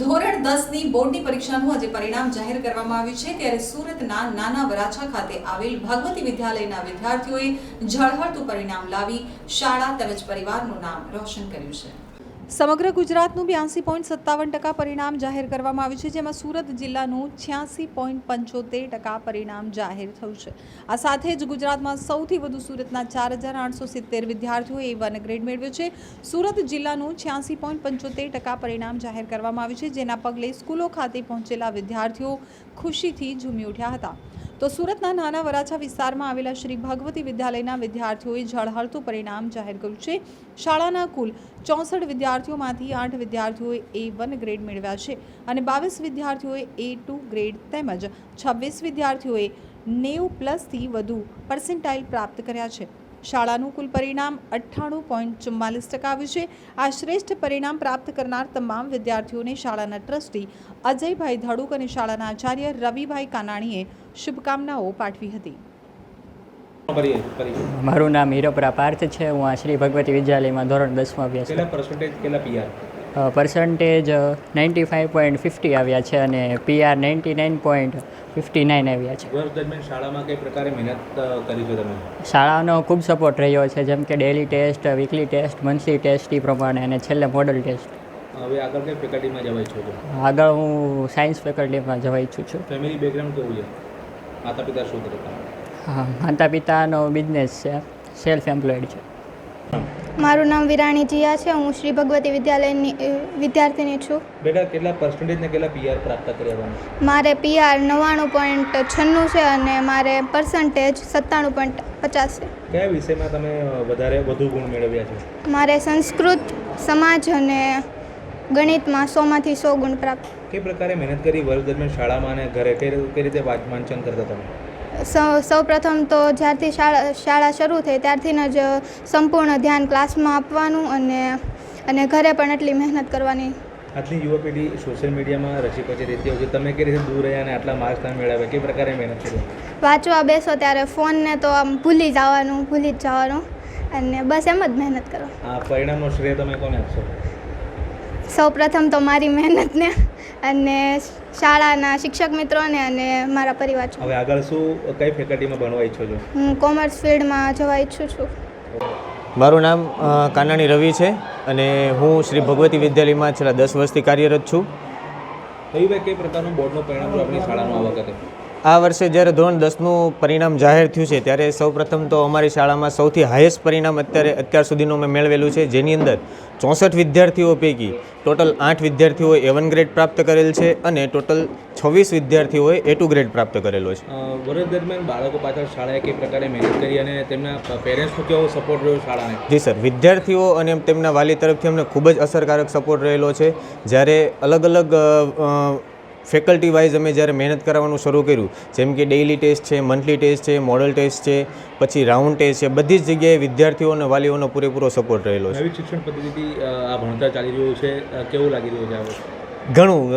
ધોરણ દસની બોર્ડની પરીક્ષાનું આજે પરિણામ જાહેર કરવામાં આવ્યું છે ત્યારે સુરતના નાના વરાછા ખાતે આવેલ ભગવતી વિદ્યાલયના વિદ્યાર્થીઓએ ઝળહળતું પરિણામ લાવી શાળા, તેમજ પરિવારનું નામ રોશન કર્યું છે. સમગ્ર ગુજરાતનું બ્યાસી પોઈન્ટ સત્તાવન ટકા પરિણામ જાહેર કરવામાં આવ્યું છે, જેમાં સુરત જિલ્લાનું છ્યાસી પોઈન્ટ પંચોતેર ટકા પરિણામ જાહેર થયું છે. આ સાથે જ ગુજરાતમાં સૌથી વધુ સુરતના ચાર હજાર આઠસો સિત્તેર વિદ્યાર્થીઓએ વન ગ્રેડ મેળવ્યો છે. સુરત જિલ્લાનું છ્યાસી પોઈન્ટ પંચોતેર ટકા પરિણામ જાહેર કરવામાં આવ્યું છે, જેના પગલે સ્કૂલો ખાતે પહોંચેલા વિદ્યાર્થીઓ ખુશીથી ઝૂમી ઉઠ્યા હતા. તો સુરતના નાના વરાછા વિસ્તારમાં આવેલા શ્રી ભગવતી વિદ્યાલયના વિદ્યાર્થીઓએ ઝળહળતું પરિણામ જાહેર કર્યું છે. શાળાના કુલ ચોસઠ વિદ્યાર્થીઓમાંથી આઠ વિદ્યાર્થીઓએ એ વન ગ્રેડ મેળવ્યા છે અને બાવીસ વિદ્યાર્થીઓએ એ ટુ ગ્રેડ તેમજ છવ્વીસ વિદ્યાર્થીઓએ નેવું પ્લસથી વધુ પર્સન્ટાઇલ પ્રાપ્ત કર્યા છે. શાળાનું કુલ પરિણામ અઠ્ઠાણું પોઈન્ટ ચુમ્માલીસ ટકા આવ્યું છે. આ શ્રેષ્ઠ પરિણામ પ્રાપ્ત કરનાર તમામ વિદ્યાર્થીઓને શાળાના ટ્રસ્ટી અજયભાઈ ધડુક અને શાળાના આચાર્ય રવિભાઈ કાનાણીએ શુભકામનાઓ પાઠવી હતી. મારું નામ હીરો પાર્થ છે. હું આ શ્રી ભગવતી વિદ્યાલયમાં ધોરણ દસમાં અભ્યાસ કેટલા પર્સન્ટેજ કેટલા PR percentage ninety five point fifty આવ્યા છે અને PR ninety nine point fifty nine આવ્યા છે. વર્ષ દરમિયાન શાળામાં કઈ પ્રકારે મહેનત કરી છે તમે? શાળાનો ખૂબ સપોર્ટ રહ્યો છે જેમ કે daily test weekly test monthly test એ પ્રમાણે અને છેલ્લે મોડલ ટેસ્ટ હવે આગળ કઈ ફેકલ્ટીમાં જવા ઈચ્છો છો આગળ હું સાયન્સ ફેકલ્ટીમાં જવા ઈચ્છું છું ફેમિલી બેકગ્રાઉન્ડ કેવું છે? માતા પિતા શું કરતા? હા માતા પિતાનો બિઝનેસ છે સેલ્ફ એમ્પ્લોયડ છે. મારું નામ વિરાણી જીયા છે. હું શ્રી ભગવતી વિદ્યાલયની વિદ્યાર્થીની છું. બેટા કેટલા પર્સન્ટેજ ને કેટલા પીઆર પ્રાપ્ત કર્યા મારે પીઆર નવ્વાણું પોઈન્ટ છન્નું છે અને મારે પર્સન્ટેજ સત્તાણું પોઈન્ટ પચાસ છે. કયા વિષયમાં તમે વધારે વધુ ગુણ મેળવ્યા છે? મારે સંસ્કૃત સમાજ અને ગણિતમાં સોમાંથી સો ગુણ પ્રાપ્ત. કઈ પ્રકારે મહેનત કરી વર્ષ દરમિયાન શાળામાં અને ઘરે કઈ રીતે- વાંચન કરતા તમે? સૌ સૌ પ્રથમ તો જ્યારથી શાળા શાળા શરૂ થઈ ત્યારથી જ સંપૂર્ણ ધ્યાન ક્લાસમાં આપવાનું અને અને ઘરે પણ એટલી મહેનત કરવાની. આટલી યુવા પેઢી સોશિયલ મીડિયામાં રસી પછી રહેતી હોય તમે કઈ રીતે દૂર રહ્યા અને આટલા માર્ક્સ તમે મેળવ્યા? કઈ પ્રકારે મહેનત કરી? વાંચવા બેસો ત્યારે ફોનને તો આમ ભૂલી જવાનું ભૂલી જ જવાનું અને બસ એમ જ મહેનત કરો. આ પરિણામનો શ્રેય તમે કોને આપશો? સૌ પ્રથમ તો મારી મહેનતને અને શાળાના શિક્ષક મિત્રોને અને મારા પરિવાર છે હવે આગળ શું કઈ ફેકલ્ટીમાં ભણવા ઈચ્છો છો? હું કોમર્સ ફિલ્ડમાં જવા ઈચ્છું છું. મારું નામ કાનાણી રવિ છે અને હું શ્રી ભગવતી વિદ્યાલયમાં છેલ્લા દસ વર્ષથી કાર્યરત છું. રવિભાઈ કઈ પ્રકારનું બોર્ડનું પરિણામ આપણી શાળાનું આ વખતે? આ વર્ષે જ્યારે ધોરણ દસનું પરિણામ જાહેર થયું છે ત્યારે સૌપ્રથમ તો અમારી શાળામાં સૌથી હાઈએસ્ટ પરિણામ અત્યારે અત્યાર સુધીનું મેં મેળવેલું છે જેની અંદર ચોસઠ વિદ્યાર્થીઓ પૈકી ટોટલ આઠ વિદ્યાર્થીઓએ એ વન ગ્રેડ પ્રાપ્ત કરેલ છે અને ટોટલ છવ્વીસ વિદ્યાર્થીઓએ એ ટુ ગ્રેડ પ્રાપ્ત કરેલો છે. વર્ષ દરમિયાન બાળકો પાછળ શાળાએ કઈ પ્રકારે મહેનત કરી અને તેમના પેરેન્ટ્સનો કેવો સપોર્ટ રહ્યો શાળાને? જી સર વિદ્યાર્થીઓ અને તેમના વાલી તરફથી અમને ખૂબ જ અસરકારક સપોર્ટ રહેલો છે. જ્યારે અલગ અલગ ફેકલ્ટી વાઇઝ અમે જ્યારે મહેનત કરાવવાનું શરૂ કર્યું જેમ કે ડેઇલી ટેસ્ટ છે મંથલી ટેસ્ટ છે મોડલ ટેસ્ટ છે પછી રાઉન્ડ ટેસ્ટ છે બધી જ જગ્યાએ વિદ્યાર્થીઓ અને વાલીઓનો પૂરેપૂરો સપોર્ટ રહેલો છે. શિક્ષણ પદ્ધતિ આ ભણતર ચાલી રહ્યું છે કેવું લાગી રહ્યું છે ઘણું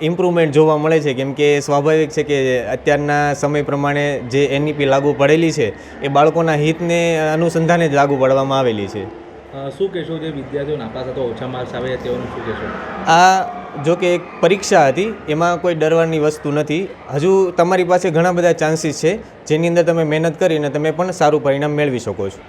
ઇમ્પ્રુવમેન્ટ જોવા મળે છે કેમ કે સ્વાભાવિક છે કે અત્યારના સમય પ્રમાણે જે એનઈપી લાગુ પડેલી છે એ બાળકોના હિતને અનુસંધાને જ લાગુ પાડવામાં આવેલી છે. શું કહેશો જે વિદ્યાર્થીઓ નાપાસ હતો ઓછા માર્ક્સ આવે, તેઓનું શું કહેશો? આ જો કે એક પરીક્ષા હતી, એમાં કોઈ ડરવાની વસ્તુ નથી. હજુ તમારી પાસે ઘણા બધા ચાન્સીસ છે, જેની અંદર તમે મહેનત કરીને તમે પણ સારું પરિણામ મેળવી શકો છો.